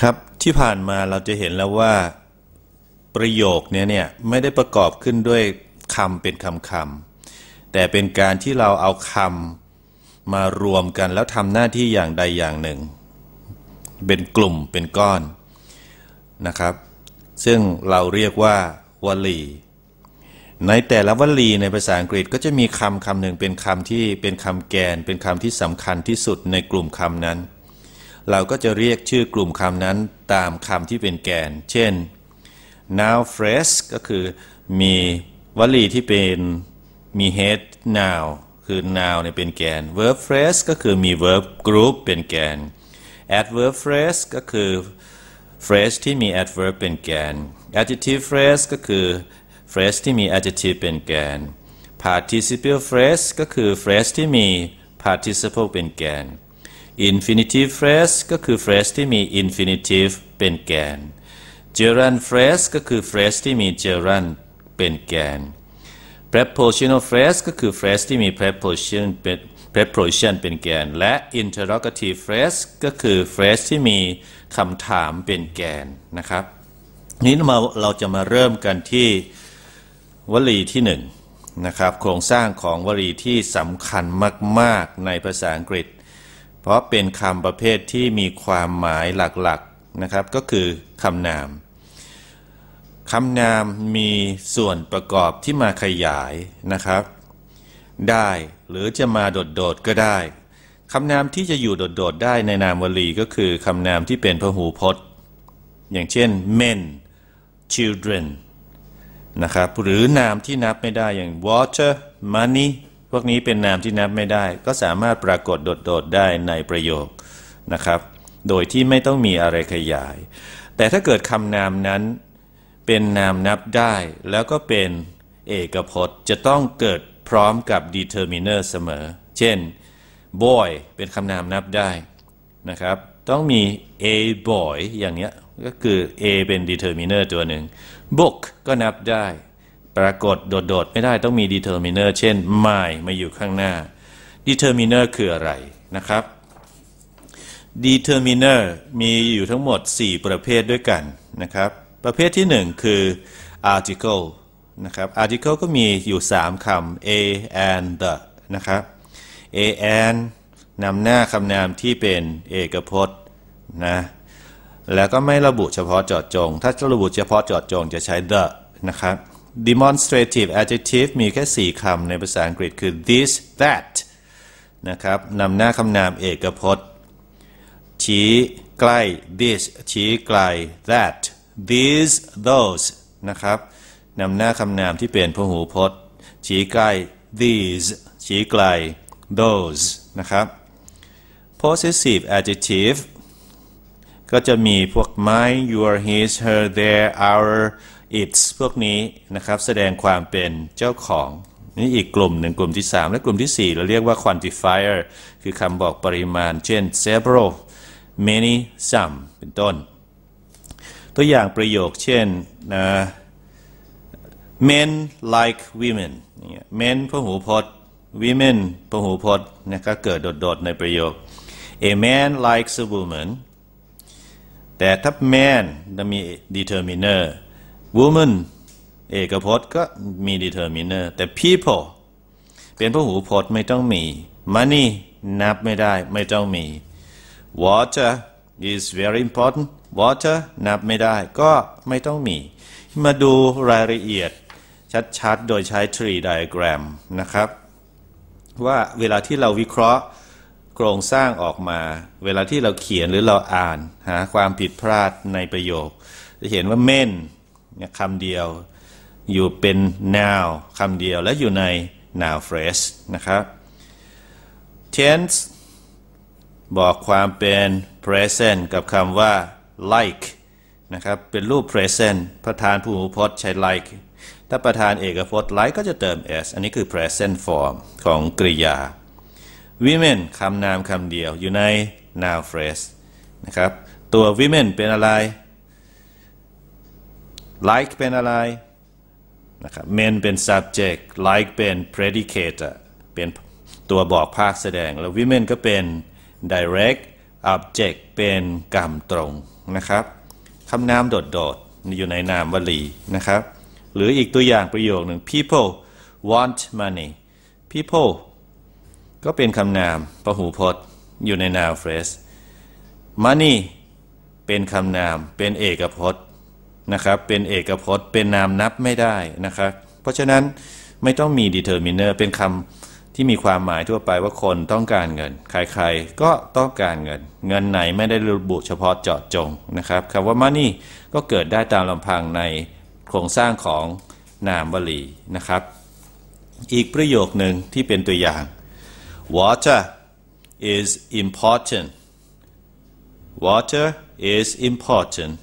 ครับที่ผ่านมาเราจะเห็นแล้วว่าประโยคเนี้ยเนี่ยไม่ได้ประกอบขึ้นด้วยคำเป็นคำคำแต่เป็นการที่เราเอาคำมารวมกันแล้วทำหน้าที่อย่างใดอย่างหนึ่ง เป็นกลุ่มเป็นก้อนนะครับ ซึ่งเราเรียกว่าวลี ในแต่ละวลีในภาษาอังกฤษก็จะมีคำคำหนึ่งเป็นคำที่เป็นคำแกน เป็นคำที่สำคัญที่สุดในกลุ่มคำนั้น เราก็จะเรียกชื่อกลุ่มคำนั้นตามคำที่เป็นแกน เช่น now phrase ก็คือมีวลีที่เป็นมี head now คือ now เนี่ยเป็นแกน verb phrase ก็คือมี verb group เป็นแกน adverb phrase ก็คือ phrase ที่มี adverb เป็นแกน adjective phrase ก็คือ phrase ที่มี adjective เป็นแกน participle phrase ก็คือ phrase ที่มี participle เป็นแกน infinitive phrase ก็คือ phrase ที่มี infinitive เป็นแกน gerund phrase ก็คือ phrase ที่มี gerund เป็นแกน prepositional phrase ก็คือ phrase ที่มี preposition เป็น preposition เป็นแกน และ interrogative phrase ก็คือ phrase ที่มีคำถามเป็นแกนนะครับ นี้เราเราจะมาเริ่มกันที่วลีที่หนึ่งนะครับ โครงสร้างของวลีที่สำคัญมาก ๆ ในภาษาอังกฤษ ราะเป็นคำประเภทที่มีความหมายหลักๆนะครับ ก็คือคำนามคำนามมีส่วนประกอบที่มาขยายนะครับ ได้หรือจะมาโดดๆก็ได้คำนามที่จะอยู่โดดๆได้ในนามวลีก็คือคำนามที่เป็นพหูพจน์ อย่างเช่น men children นะครับหรือนามที่นับไม่ได้อย่าง water money พวกนี้เป็นนามที่นับไม่ได้ ก็สามารถปรากฏโดดๆได้ในประโยคนะครับ โดยที่ไม่ต้องมีอะไรขยาย แต่ถ้าเกิดคำนามนั้นเป็นนามนับได้ แล้วก็เป็นเอกพจน์จะต้องเกิดพร้อมกับ determiner เสมอ เช่น boy เป็นคำนามนับได้นะครับ ต้องมี a boy อย่างเนี้ยก็คือ a เป็น determiner ตัวหนึ่ง book ก็นับได้ ปรากฏโดดๆ ไม่ได้ต้องมี determiner เช่น my มาอยู่ข้างหน้า determiner คืออะไรนะครับ determiner มีอยู่ทั้งหมด 4 ประเภทด้วยกันนะครับ ประเภทที่ 1 คือ article นะครับ article ก็มีอยู่ 3คำ a and the นะครับ a and นำหน้าคำนามที่เป็นเอกพจน์นะ แล้วก็ไม่ระบุเฉพาะเจาะจง ถ้าจะระบุเฉพาะเจาะจงจะใช้ the นะครับ demonstrative adjective มีแค่ 4คำในภาษาอังกฤษคือ this that นะครับนำหน้าคำนามเอกพจน์ ชี้ใกล้ this ชี้ไกล that these those นะครับนำหน้าคำนามที่เป็นพหูพจน์ ชี้ใกล้ these ชี้ไกล those นะครับ possessive adjective ก็จะมีพวก my your his her their our its พวกนี้นะครับแสดงความเป็นเจ้าของนี่อีกกลุ่มหนึ่งกลุ่มที่ 3 และกลุ่มที่ 4 เราเรียกว่า quantifier คือคำบอกปริมาณ เช่น several many some เป็นต้น ตัวอย่างประโยคเช่นนะ men like women men พหูพจน์ women พหูพจน์นะก็เกิดโดดๆ ในประโยค a man likes a woman แต่ถ้า man จะมี determiner woman เอกพจน์ก็มี determiner แต่ people เป็นพหูพจน์ไม่ต้องมี money นับไม่ได้ไม่ต้องมี water is very important water นับไม่ได้ก็ไม่ต้องมี มาดูรายละเอียดชัดๆ โดยใช้ tree diagram นะครับ ว่าเวลาที่เราวิเคราะห์โครงสร้างออกมา เวลาที่เราเขียนหรือเราอ่านหาความผิดพลาดในประโยค จะเห็นว่า men เนี่ย คำเดียว อยู่เป็น now คำเดียวและอยู่ใน now phrase นะครับ tense บอกความเป็น present กับคำว่า like นะครับ เป็นรูป present ประธานผู้หูพจน์ใช้ like ถ้าประธานเอกพจน์ like ก็จะเติม s อันนี้คือ present form ของกริยา women คำนามคำเดียวอยู่ใน now phrase นะครับ ตัว women เป็นอะไร like เป็นอะไรนะครับ men เป็น subject like เป็น predicate เป็นตัวบอกภาคแสดง แล้ว women ก็เป็น direct object เป็นกรรมตรงนะครับคำนามโดดๆอยู่ในนามวลีนะครับ หรืออีกตัวอย่างประโยคหนึ่ง people want money people ก็เป็นคำนามพหูพจน์อยู่ในนาม phrase money เป็นคำนามเป็นเอกพจน์ นะครับเป็นเอกพจน์ เป็นนามนับไม่ได้นะครับเพราะฉะนั้นไม่ต้องมี determiner เป็นคำที่มีความหมายทั่วไปว่าคนต้องการเงิน ใครๆ ก็ต้องการเงิน เงินไหนไม่ได้ระบุเฉพาะเจาะจงนะครับคำว่า money ก็เกิดได้ตามลำพังในโครงสร้างของนามวลีนะครับ อีกประโยคหนึ่งที่เป็นตัวอย่าง water is important water is important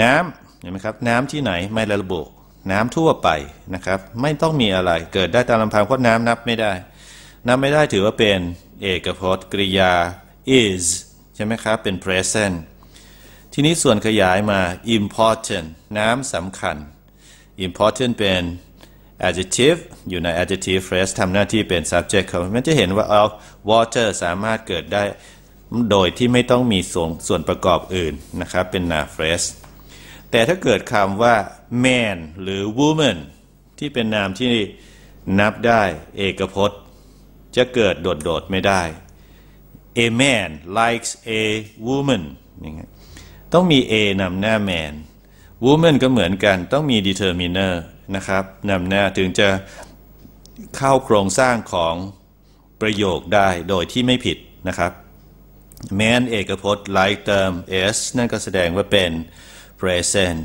น้ำเห็นไหมครับน้ำที่ไหนไม่ระบุน้ำทั่วไปนะครับ ไม่ต้องมีอะไรเกิดได้ตามลำพังเพราะน้ำนับไม่ได้ นับไม่ได้ถือว่าเป็นเอกพจน์กริยา is ใช่ไหมครับ เป็น present ทีนี้ส่วนขยายมา important น้ำสำคัญ important เป็น adjective อยู่ใน adjective phrase ทำหน้าที่เป็น subject เขามันจะเห็นว่าเอา water สามารถเกิดได้ โดยที่ไม่ต้องมีส่วนส่วนประกอบอื่นนะครับ เป็น noun phrase แต่ถ้าเกิดคำว่า man หรือ woman ที่เป็นนามที่นับได้เอกพจน์ จะเกิดโดดๆไม่ได้ a man likes a woman อย่างเงี้ยต้องมี a นำหน้า man woman ก็เหมือนกันต้องมี determiner นะครับนำหน้าถึงจะเข้าโครงสร้างของประโยคได้โดยที่ไม่ผิดนะครับ man เอกพจน์ like เติม s นั่นก็แสดงว่าเป็น present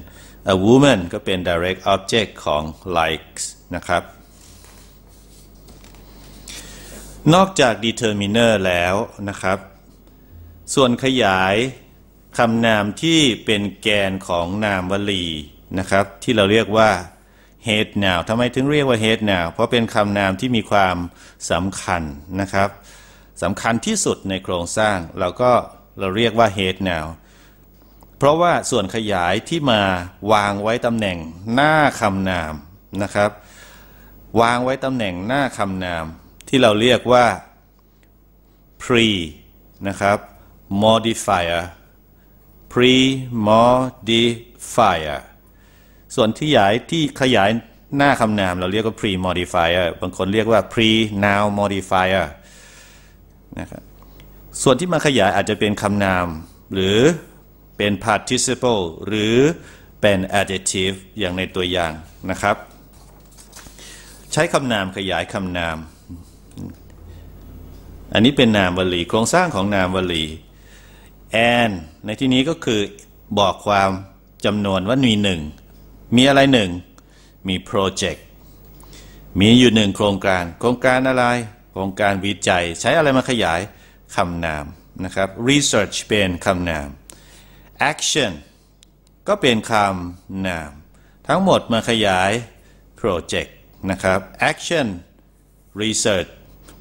a woman ก็เป็น direct object ของ likes นะครับ นอกจาก determiner แล้วนะครับ ส่วนขยายคำนามที่เป็นแกนของนามวลีนะครับ ที่เราเรียกว่า head now ทำไมถึงเรียกว่า head now เพราะเป็นคำนามที่มีความสำคัญนะครับสำคัญที่สุดในโครงสร้าง เราก็เราเรียกว่า head now เพราะว่าส่วนขยายที่มาวางไว้ตำแหน่งหน้าคำนามนะครับ วางไว้ตำแหน่งหน้าคำนาม ที่เราเรียกว่า pre นะครับ modifier pre modifier ส่วนที่ขยายที่ขยายหน้าคำนามเราเรียกว่า pre modifier บางคนเรียกว่า pre noun modifier นะครับส่วนที่มาขยายอาจจะเป็นคำนามหรือ เป็น participle หรือเป็น adjective อย่างในตัวอย่างนะครับ ใช้คำนามขยายคำนาม อันนี้เป็นนามวลี โครงสร้างของนามวลี and ในที่นี้ก็คือบอกความจำนวนว่ามีหนึ่ง มีอะไรหนึ่ง มี project มีอยู่หนึ่งโครงการ โครงการอะไร โครงการวิจัย ใช้อะไรมาขยายคำนามนะครับ research เป็นคำนาม action ก็เป็นคำนาม ทั้งหมดมาขยาย project นะครับ action research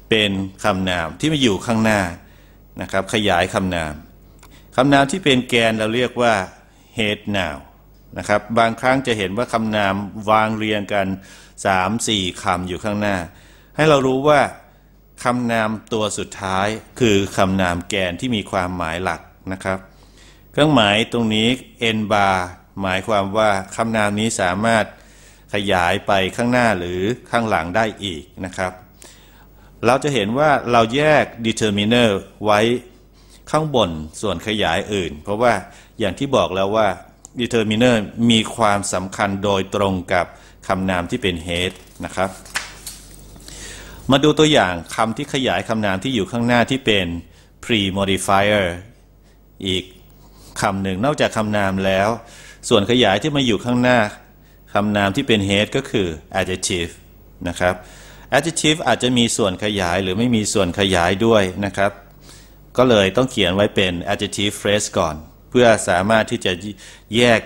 เป็นคำนามที่มาอยู่ข้างหน้านะครับ ขยายคำนามคำนามที่เป็นแกนเราเรียกว่า head now นะครับ บางครั้งจะเห็นว่าคำนามวางเรียงกัน 3-4คำอยู่ข้างหน้า ให้เรารู้ว่าคำนามตัวสุดท้ายคือคำนามแกนที่มีความหมายหลักนะครับ เครื่องหมายตรงนี้ n bar หมายความว่าคำนามนี้สามารถขยายไปข้างหน้าหรือข้างหลังได้อีกนะครับ เราจะเห็นว่าเราแยก determiner ไว้ข้างบนส่วนขยายอื่น เพราะว่าอย่างที่บอกแล้วว่า determiner มีความสำคัญโดยตรงกับคำนามที่เป็น head นะครับ มาดูตัวอย่างคำที่ขยายคำนามที่อยู่ข้างหน้าที่เป็น pre modifier อีก คำหนึ่งนอกจากคำนามแล้ว ส่วนขยายที่มาอยู่ข้างหน้าคำนามที่เป็น head ก็คือ adjective นะครับ adjective อาจจะมีส่วนขยายหรือไม่มีส่วนขยายด้วยนะครับ ก็เลยต้องเขียนไว้เป็น adjective phrase ก่อน เพื่อสามารถที่จะแยก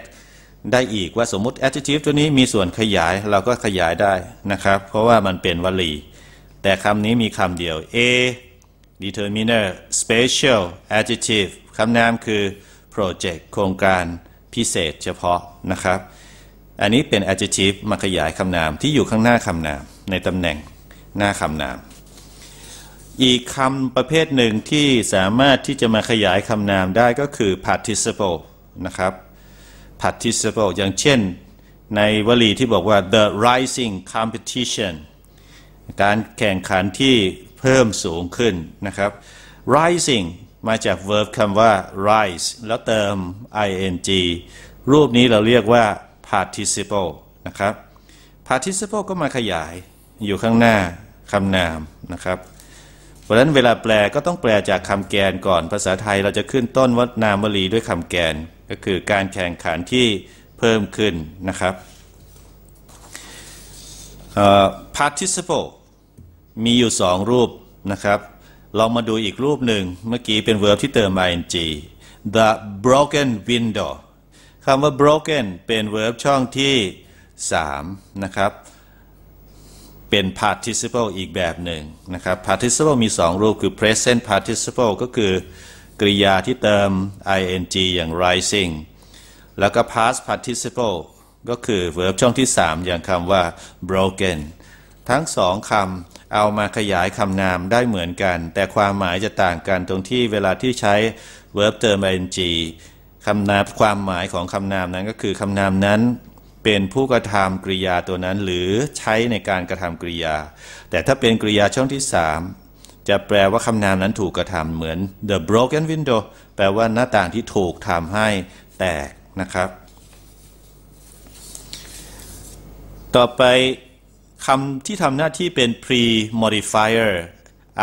ได้อีกว่าสมมติ adjective ตัวนี้มีส่วนขยายเราก็ขยายได้นะครับ เพราะว่ามันเป็นวลี แต่คำนี้มีคำเดียว a determiner special adjective คำนามคือ project โครงการพิเศษเฉพาะนะครับ อันนี้เป็น adjective มาขยายคำนามที่อยู่ข้างหน้าคำนามในตำแหน่งหน้าคำนาม อีกคำประเภทหนึ่งที่สามารถที่จะมาขยายคำนามได้ก็คือ participle นะครับ participle อย่างเช่นในวลีที่บอกว่า the rising competition การแข่งขันที่เพิ่มสูงขึ้นนะครับ rising มาจาก verb คำว่า rise แล้วเติม ing รูปนี้เราเรียกว่า participle นะครับ participle ก็มาขยายอยู่ข้างหน้าคำนามนะครับ เพราะฉะนั้นเวลาแปลก็ต้องแปลจากคำแกนก่อน ภาษาไทยเราจะขึ้นต้นวัดนามวลีด้วยคำแกน ก็คือการแข่งขันที่เพิ่มขึ้นนะครับ participle มีอยู่สองรูปนะครับ ลองมาดูอีกรูปหนึ่งเมื่อกี้เป็น verb ที่เติม ing the broken window คำว่า broken เป็น verb ช่องที่ 3 นะครับ เป็น participle อีกแบบหนึ่งนะครับ participle มี 2 รูปคือ present participle ก็คือกริยาที่เติม ing อย่าง rising แล้วก็ past participle ก็คือ verb ช่องที่ 3 อย่างคำว่า broken ทั้งสองคำเอามาขยายคำนามได้เหมือนกัน แต่ความหมายจะต่างกันตรงที่เวลาที่ใช้ verb เติม ing คำนามความหมายของคำนามนั้นก็คือคำนามนั้นเป็นผู้กระทำกริยาตัวนั้นหรือใช้ในการกระทำกริยา แต่ถ้าเป็นกริยาช่องที่3จะแปลว่าคำนามนั้นถูกกระทำเหมือน the broken window แปลว่าหน้าต่างที่ถูกทำให้แตกนะครับ ต่อไป คำที่ทำหน้าที่เป็น pre modifier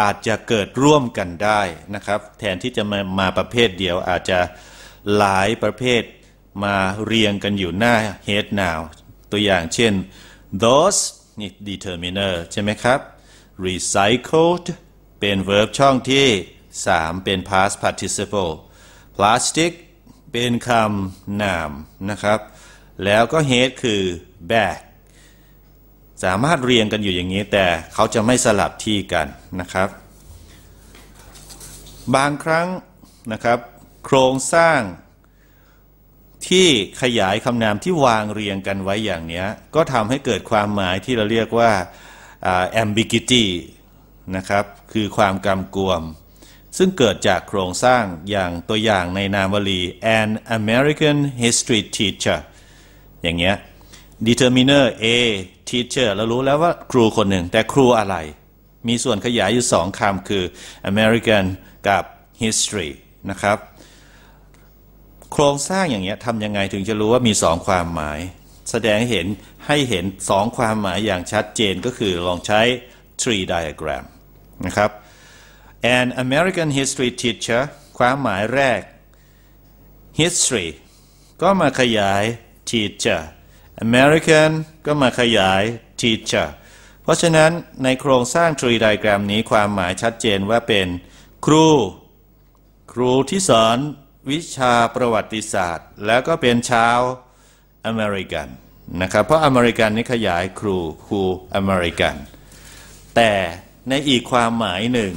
อาจจะเกิดร่วมกันได้นะครับ แทนที่จะมามาประเภทเดียวอาจจะหลายประเภทมาเรียงกันอยู่หน้า head now ตัวอย่างเช่น those นี่ determiner ใช่ไหมครับ recycled เป็น verb ช่องที่ 3 เป็น past participle plastic เป็นคำนามนะครับ แล้วก็ head คือ bag สามารถเรียงกันอยู่อย่างนี้ แต่เขาจะไม่สลับที่กันนะครับ บางครั้งนะครับ โครงสร้างที่ขยายคำนามที่วางเรียงกันไว้อย่างนี้ก็ทำให้เกิดความหมายที่เราเรียกว่า ambiguity นะครับ คือความกำกวม ซึ่งเกิดจากโครงสร้างอย่างตัวอย่างในนามวลี an American history teacher อย่างเงี้ย determiner A teacher เรารู้แล้วว่าครูคนหนึ่ง แต่ครูอะไร มีส่วนขยายอยู่สองคำคือ American กับ history นะครับ โครงสร้างอย่างเงี้ยทำยังไงถึงจะรู้ว่ามีสองความหมาย แสดงเห็นให้เห็นสองความหมายอย่างชัดเจนก็คือลองใช้ tree diagram นะครับ an American history teacher ความหมายแรก history ก็มาขยาย teacher American ก็มาขยาย teacher เพราะฉะนั้นในโครงสร้าง tree diagram นี้ความหมายชัดเจนว่าเป็นครู ครูที่สอนวิชาประวัติศาสตร์ แล้วก็เป็นชาวอเมริกันนะครับ เพราะอเมริกันนี่ขยายครูครูอเมริกัน แต่ในอีกความหมายหนึ่ง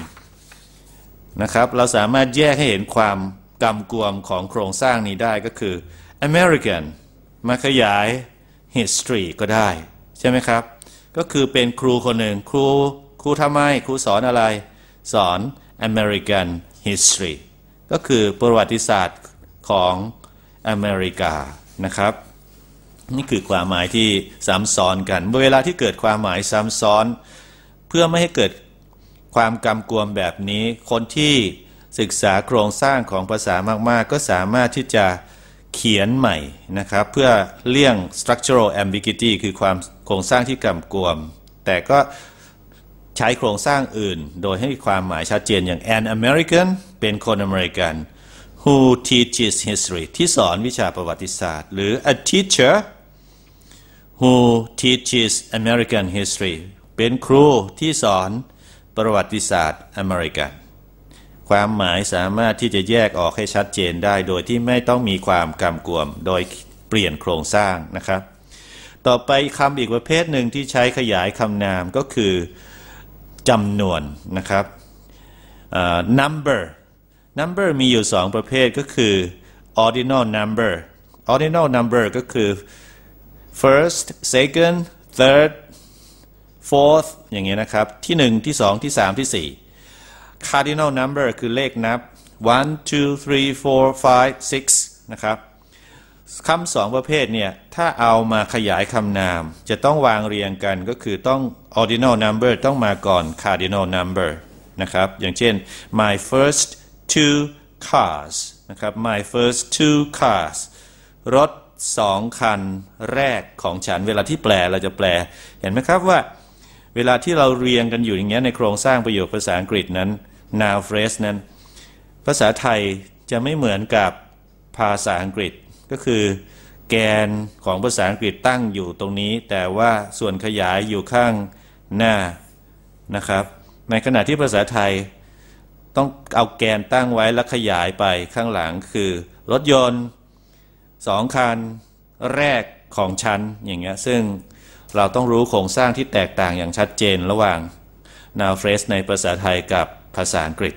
นะครับ เราสามารถแยกให้เห็นความกำกวมของโครงสร้างนี้ได้ก็คือ American มาขยาย history ก็ได้ ใช่ไหมครับ ก็คือเป็นครูคนหนึ่งครูครูทำไมครูสอนอะไร สอน American history ก็คือประวัติศาสตร์ของอเมริกานะครับ นี่คือความหมายที่ซ้ำซ้อนกัน เวลาที่เกิดความหมายซ้ำซ้อน เพื่อไม่ให้เกิดความกำกวมแบบนี้ คนที่ศึกษาโครงสร้างของภาษามาก ๆ ก็สามารถที่จะ เขียนใหม่นะครับ เพื่อเลี่ยง structural ambiguity คือความโครงสร้างที่กำกวม แต่ก็ใช้โครงสร้างอื่น โดยให้ความหมายชัดเจนอย่าง an American เป็นคนอเมริกัน who teaches history ที่สอนวิชาประวัติศาสตร์ หรือ a teacher who teaches American history เป็นครูที่สอนประวัติศาสตร์อเมริกัน ความหมายสามารถที่จะแยกออกให้ชัดเจนได้ โดยที่ไม่ต้องมีความกำกวม โดยเปลี่ยนโครงสร้างนะครับ ต่อไปคำอีกประเภทหนึ่งที่ใช้ขยายคำนามก็คือจำนวนนะครับ number number มีอยู่สองประเภทก็คือ ordinal number ordinal number ก็คือ first second third fourth อย่างเงี้ยนะครับ ที่หนึ่งที่สองที่สามที่สี่ cardinal number คือเลขนับ one two three four five six นะครับคำสองประเภทเนี่ย ถ้าเอามาขยายคำนาม จะต้องวางเรียงกันก็คือต้อง ordinal number ต้องมาก่อน cardinal number นะครับ อย่างเช่น my first two cars นะครับ my first two cars รถสองคันแรกของฉัน เวลาที่แปลเราจะแปล เห็นไหมครับว่า เวลาที่เราเรียงกันอยู่อย่างเงี้ยในโครงสร้างประโยคภาษาอังกฤษนั้น noun phrase นั้น ภาษาไทยจะไม่เหมือนกับภาษาอังกฤษก็คือ แกนของภาษาอังกฤษตั้งอยู่ตรงนี้ แต่ว่าส่วนขยายอยู่ข้างหน้านะครับ ในขณะที่ภาษาไทยต้องเอาแกนตั้งไว้แล้วขยายไปข้างหลังคือ รถยนต์สองคันแรกของฉันอย่างเงี้ยซึ่งเราต้องรู้โครงสร้างที่แตกต่างอย่างชัดเจนระหว่าง noun phrase ในภาษาไทยกับ ภาษาอังกฤษ